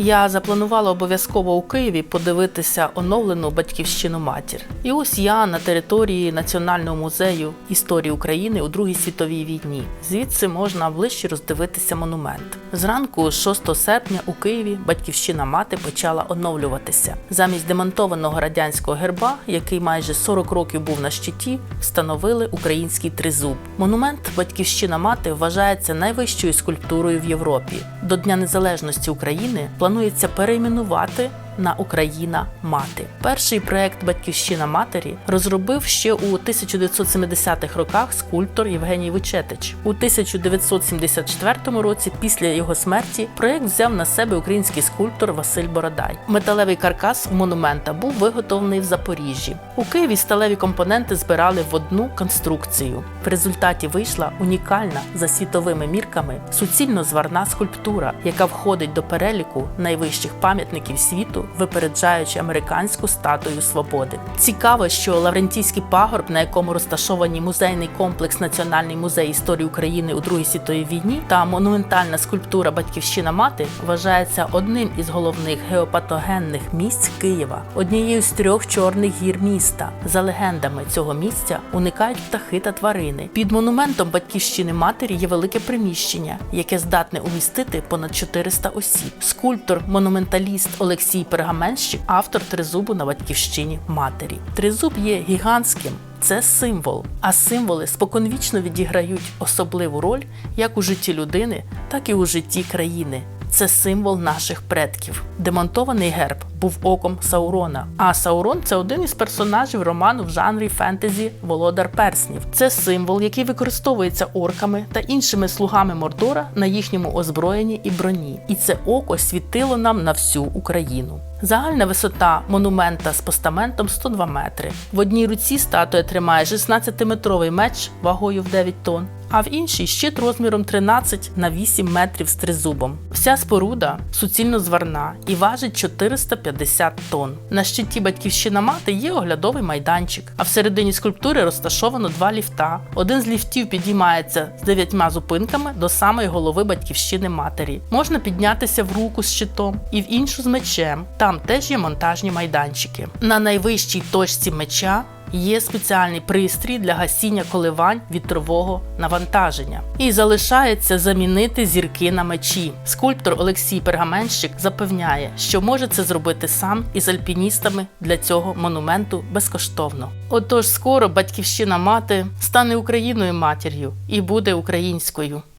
Я запланувала обов'язково у Києві подивитися оновлену батьківщину матір. І ось я на території Національного музею історії України у Другій світовій війні. Звідси можна ближче роздивитися монумент. Зранку, 6 серпня, у Києві батьківщина мати почала оновлюватися. Замість демонтованого радянського герба, який майже 40 років був на щиті, встановили український тризуб. Монумент Батьківщина мати вважається найвищою скульптурою в Європі. До Дня Незалежності України планується перейменувати на Україна мати. Перший проект Батьківщина матері розробив ще у 1970-х роках скульптор Євгеній Вичетич. У 1974 році, після його смерті, проект взяв на себе український скульптор Василь Бородай. Металевий каркас монумента був виготовлений в Запоріжжі. У Києві сталеві компоненти збирали в одну конструкцію. В результаті вийшла унікальна за світовими мірками суцільно зварна скульптура, яка входить до переліку найвищих пам'ятників світу, випереджаючи американську статую свободи. Цікаво, що Лаврентійський пагорб, на якому розташовані музейний комплекс Національний музей історії України у Другій світовій війні та монументальна скульптура Батьківщина мати вважається одним із головних геопатогенних місць Києва, однією з трьох чорних гір міста. За легендами цього місця уникають птахи та тварини. Під монументом Батьківщини матері є велике приміщення, яке здатне умістити понад 400 осіб. Скульптор, монументаліст Олексій Пергаменщик, автор тризубу на батьківщині матері. Тризуб є гігантським. Це символ, а символи споконвічно відіграють особливу роль як у житті людини, так і у житті країни. Це символ наших предків. Демонтований герб був оком Саурона. А Саурон це один із персонажів роману в жанрі фентезі Володар Перснів. Це символ, який використовується орками та іншими слугами Мордора на їхньому озброєнні і броні. І це око світило нам на всю Україну. Загальна висота монумента з постаментом 102 метри. В одній руці статуя тримає 16-метровий меч вагою в 9 тонн, а в іншій щит розміром 13 на 8 метрів з тризубом. Вся споруда суцільно зварна і важить 450 тонн. На щиті батьківщина мати є оглядовий майданчик, а всередині скульптури розташовано два ліфта. Один з ліфтів підіймається з дев'ятьма зупинками до самої голови батьківщини матері. Можна піднятися в руку з щитом і в іншу з мечем. Там теж є монтажні майданчики. На найвищій точці меча Є спеціальний пристрій для гасіння коливань вітрового навантаження. І залишається замінити зірки на мечі. Скульптор Олексій Пергаменщик запевняє, що може це зробити сам із альпіністами для цього монументу безкоштовно. Отож, скоро батьківщина мати стане Україною матір'ю і буде українською.